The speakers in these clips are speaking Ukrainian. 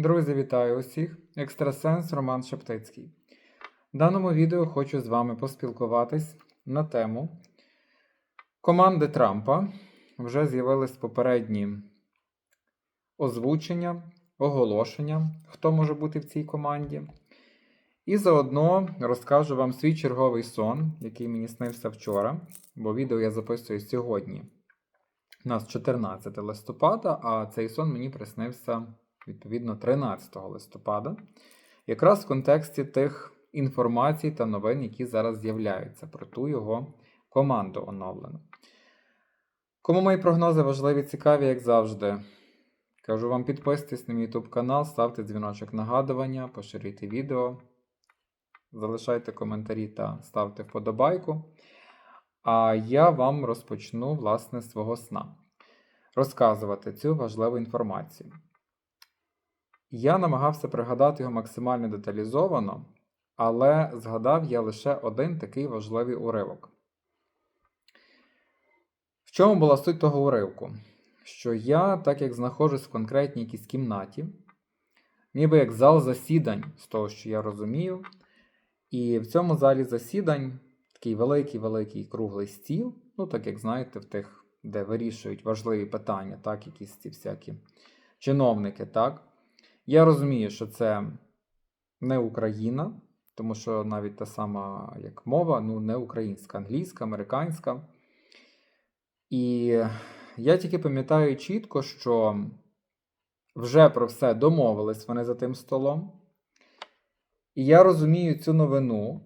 Друзі, вітаю усіх! Екстрасенс Роман Шептицький. В даному відео хочу з вами поспілкуватись на тему команди Трампа. Вже з'явились попередні озвучення, оголошення, хто може бути в цій команді. І заодно розкажу вам свій черговий сон, який мені снився вчора, бо відео я записую сьогодні. У нас 14 листопада, а цей сон мені приснився відповідно 13 листопада, якраз в контексті тих інформацій та новин, які зараз з'являються про ту його команду оновлену. Кому мої прогнози важливі, цікаві, як завжди. Кажу вам підписуйтесь на мій YouTube канал, ставте дзвіночок нагадування, поширюйте відео, залишайте коментарі та ставте вподобайку. А я вам розпочну власне свого сна розказувати цю важливу інформацію. Я намагався пригадати його максимально деталізовано, але згадав я лише один такий важливий уривок. В чому була суть того уривку? Що я, так як знаходжусь в конкретній якійсь кімнаті, ніби як зал засідань, з того, що я розумію, і в цьому залі засідань такий великий-великий круглий стіл, ну, так як знаєте, в тих, де вирішують важливі питання, так, якісь ці всякі чиновники, так. Я розумію, що це не Україна, тому що навіть та сама як мова, ну, не українська, англійська, американська. І я тільки пам'ятаю чітко, що вже про все домовились вони за тим столом. І я розумію цю новину,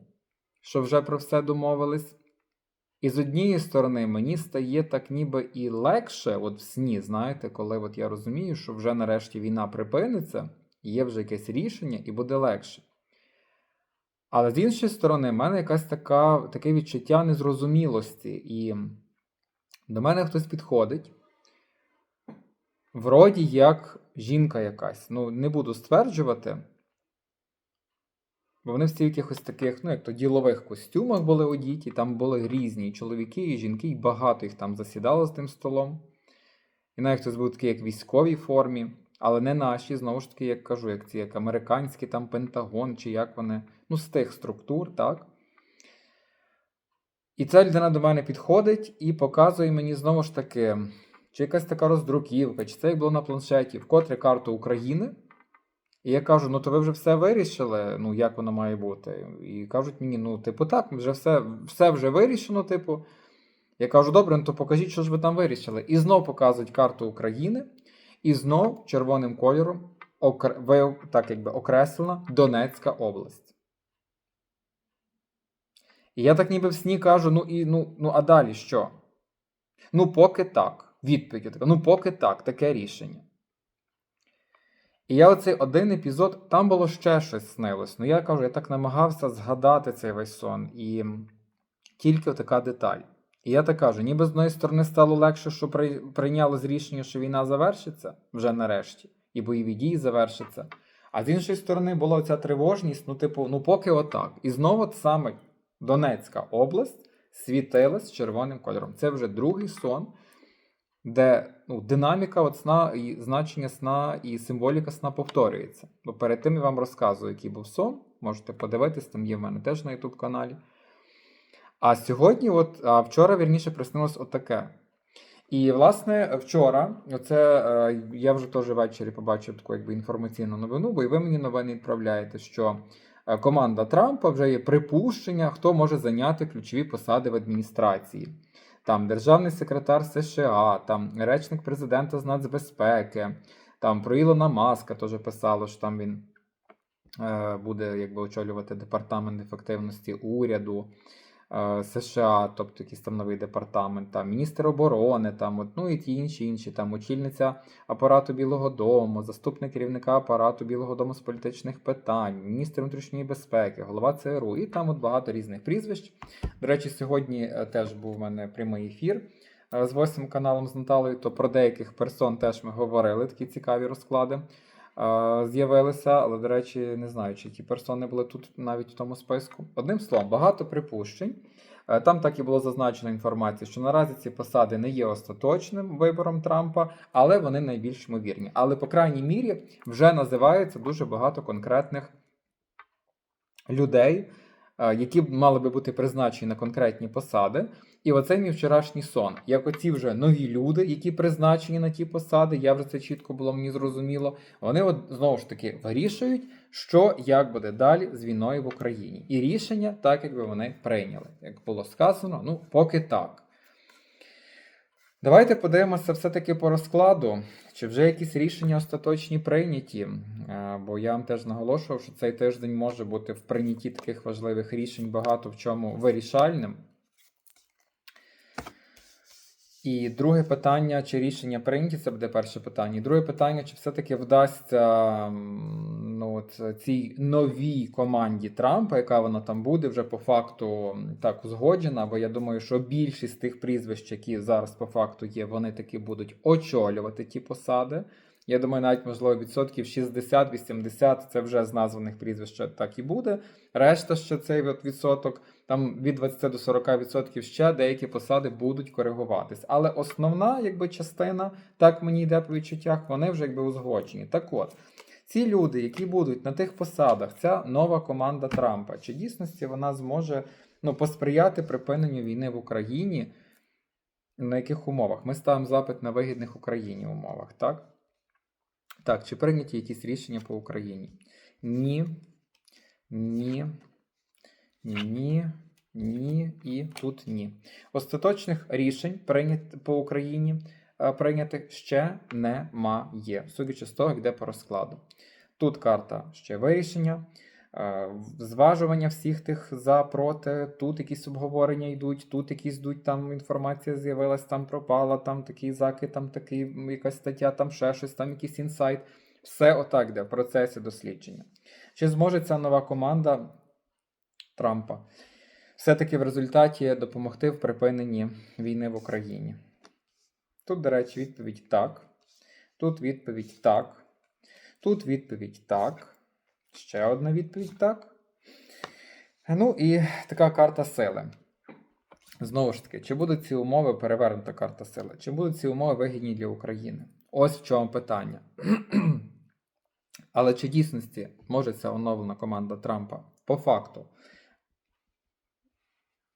що вже про все домовились. І з однієї сторони, мені стає так ніби і легше, от в сні, знаєте, коли от я розумію, що вже нарешті війна припиниться, є вже якесь рішення і буде легше. Але з іншої сторони, в мене якась така, таке відчуття незрозумілості. І до мене хтось підходить, вроді як жінка якась. Ну, не буду стверджувати. Бо вони всі в якихось таких, ну, як то ділових костюмах були одіті, там були різні чоловіки, і жінки, і багато їх там засідало з тим столом. І навіть хтось був такий, як військовій формі, але не наші, знову ж таки, як кажу, як ці як американські там Пентагон, чи як вони, ну, з тих структур, так. І ця людина до мене підходить і показує мені знову ж таки, чи якась така роздруківка, чи це як було на планшеті, вкотре карту України. І я кажу: ну то ви вже все вирішили, ну як воно має бути. І кажуть мені, ну, типу, так, вже все все вже вирішено, типу. Я кажу, добре, ну то покажіть, що ж ви там вирішили. І знов показують карту України, і знов червоним кольором окр... так якби окреслена Донецька область. І я так ніби в сні кажу: ну і ну, ну а далі що? Ну, поки так. Відповідь така, ну поки так, таке рішення. І я оцей один епізод, там було ще щось снилось. Ну я кажу, я так намагався згадати цей весь сон. І тільки така деталь. І я так кажу, ніби з одної сторони стало легше, що прийняли з рішення, що війна завершиться вже нарешті, і бойові дії завершаться. А з іншої сторони була ця тривожність, ну, типу, ну поки отак. І знову саме Донецька область світилась червоним кольором. Це вже другий сон де ну, динаміка от сна, і значення сна і символіка сна повторюється. Бо перед тим я вам розказую, який був сон. Можете подивитись, там є в мене теж на YouTube каналі. А сьогодні, от, а вчора, вірніше, приснилось отаке. І, власне, вчора, оце е, я вже теж ввечері побачив таку якби інформаційну новину, бо і ви мені новини відправляєте, що е, команда Трампа вже є припущення, хто може зайняти ключові посади в адміністрації там державний секретар США, там речник президента з нацбезпеки, там про Ілона Маска теж писало, що там він е, буде якби очолювати департамент ефективності уряду. Е, США, тобто якийсь там новий департамент, там міністр оборони, там от, ну і ті інші інші, там очільниця апарату Білого Дому, заступник керівника апарату Білого Дому з політичних питань, міністр внутрішньої безпеки, голова ЦРУ, і там от багато різних прізвищ. До речі, сьогодні е, теж був у мене прямий ефір е, з восьмим каналом з Наталою, то про деяких персон теж ми говорили, такі цікаві розклади з'явилися, але, до речі, не знаю, чи ті персони були тут навіть в тому списку. Одним словом, багато припущень. Е, Там так і було зазначено інформація, що наразі ці посади не є остаточним вибором Трампа, але вони найбільш ймовірні. Але, по крайній мірі, вже називається дуже багато конкретних людей, е, які мали би бути призначені на конкретні посади. І оцей мій вчорашній сон. Як оці вже нові люди, які призначені на ті посади, я вже це чітко було мені зрозуміло. Вони от знову ж таки вирішують, що як буде далі з війною в Україні. І рішення, так якби вони прийняли. Як було сказано, ну поки так. Давайте подивимося все-таки по розкладу, чи вже якісь рішення остаточні прийняті. Е, Бо я вам теж наголошував, що цей тиждень може бути в прийнятті таких важливих рішень багато в чому вирішальним. І друге питання, чи рішення прийняті, це буде перше питання. І друге питання, чи все-таки вдасться ну, от, цій новій команді Трампа, яка вона там буде, вже по факту так узгоджена. Бо я думаю, що більшість тих прізвищ, які зараз по факту є, вони таки будуть очолювати ті посади. Я думаю, навіть можливо відсотків 60-80 це вже з названих прізвищ так і буде. Решта ще цей відсоток, там від 20 до 40 відсотків ще деякі посади будуть коригуватись. Але основна якби частина, так мені йде по відчуттях, вони вже якби узгоджені. Так от, ці люди, які будуть на тих посадах, ця нова команда Трампа, чи дійсності вона зможе ну, посприяти припиненню війни в Україні? На яких умовах? Ми ставимо запит на вигідних Україні умовах, так? Так, чи прийняті якісь рішення по Україні? Ні. Ні. Ні, ні, і тут ні. Остаточних рішень прийнят по Україні е, прийнятих ще немає. Судячи з того, йде по розкладу. Тут карта ще вирішення, зважування всіх тих за проти. Тут якісь обговорення йдуть, тут якісь йдуть, там інформація з'явилась, там пропала, там такий закид, там такий якась стаття, там ще щось, там якийсь інсайт. Все отак йде в процесі дослідження. Чи зможе ця нова команда Трампа все-таки в результаті допомогти в припиненні війни в Україні? Тут, до речі, відповідь так. Тут відповідь так. Тут відповідь так. Ще одна відповідь так. Ну і така карта сили. Знову ж таки, чи будуть ці умови перевернута карта сили? Чи будуть ці умови вигідні для України? Ось в чому питання. Але чи дійсності може ця оновлена команда Трампа по факту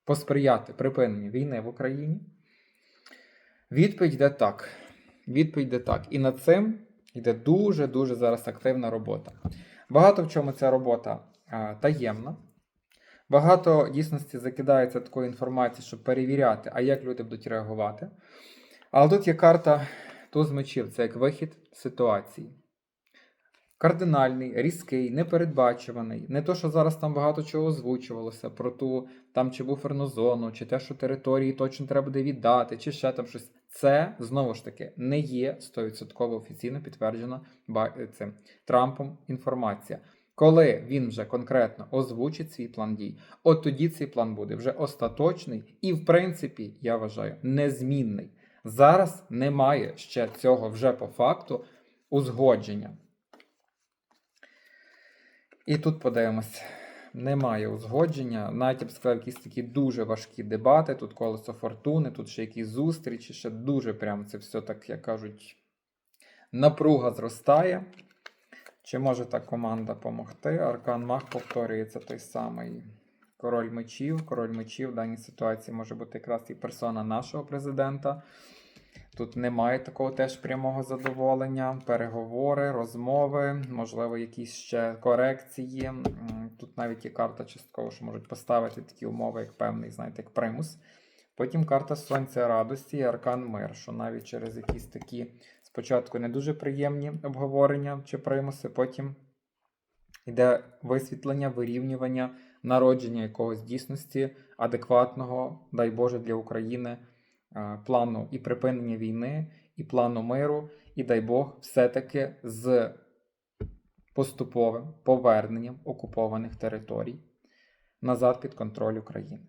посприяти припиненню війни в Україні? Відповідь йде так. Відповідь йде так. І над цим йде дуже-дуже зараз активна робота. Багато в чому ця робота таємна. Багато дійсності закидається такої інформації, щоб перевіряти, а як люди будуть реагувати. Але тут є карта туз мечів, це як вихід з ситуації. Кардинальний, різкий, непередбачуваний. Не то, що зараз там багато чого озвучувалося про ту там чи буферну зону, чи те, що території точно треба буде віддати, чи ще там щось. Це знову ж таки не є 100% офіційно підтверджена цим Трампом інформація. Коли він вже конкретно озвучить свій план дій, от тоді цей план буде вже остаточний і, в принципі, я вважаю, незмінний. Зараз немає ще цього вже по факту узгодження. І тут подивимось. Немає узгодження. Навіть я б сказав, якісь такі дуже важкі дебати. Тут колесо фортуни, тут ще якісь зустрічі, ще дуже прям це все так, як кажуть, напруга зростає. Чи може та команда допомогти? Аркан Мах повторюється той самий король мечів. Король мечів в даній ситуації може бути якраз і персона нашого президента. Тут немає такого теж прямого задоволення, переговори, розмови, можливо, якісь ще корекції. Тут навіть є карта частково, що можуть поставити такі умови, як певний, знаєте, як примус. Потім карта Сонця радості і аркан мир, що навіть через якісь такі спочатку не дуже приємні обговорення чи примуси, потім йде висвітлення, вирівнювання, народження якогось дійсності адекватного, дай Боже, для України плану і припинення війни, і плану миру, і дай Бог, все-таки з поступовим поверненням окупованих територій назад під контроль України.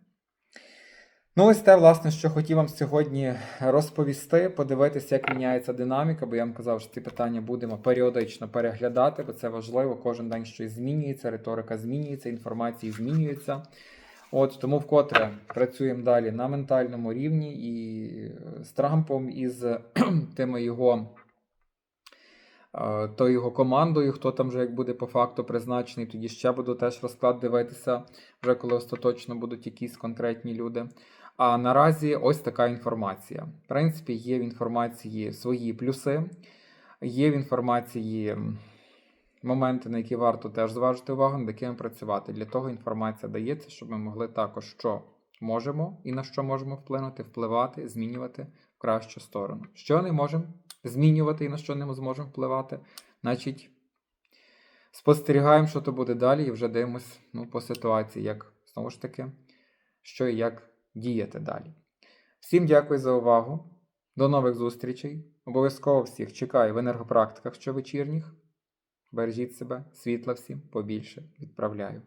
Ну, ось те, власне, що хотів вам сьогодні розповісти, подивитися, як міняється динаміка, бо я вам казав, що ці питання будемо періодично переглядати, бо це важливо. Кожен день щось змінюється, риторика змінюється, інформації змінюється. От тому вкотре працюємо далі на ментальному рівні і е, з Трампом, і з тими його. е, То його командою, хто там вже як буде по факту призначений, тоді ще буду теж розклад дивитися, вже коли остаточно будуть якісь конкретні люди. А наразі ось така інформація. В принципі, є в інформації свої плюси, є в інформації моменти, на які варто теж зважити увагу, над якими працювати. Для того інформація дається, щоб ми могли також що можемо і на що можемо вплинути, впливати, змінювати в кращу сторону. Що не можемо змінювати і на що не зможемо впливати, значить. Спостерігаємо, що то буде далі, і вже дивимось ну, по ситуації, як знову ж таки, що і як діяти далі. Всім дякую за увагу. До нових зустрічей. Обов'язково всіх чекаю в енергопрактиках щовечірніх. Бережіть себе, світла всім побільше відправляю.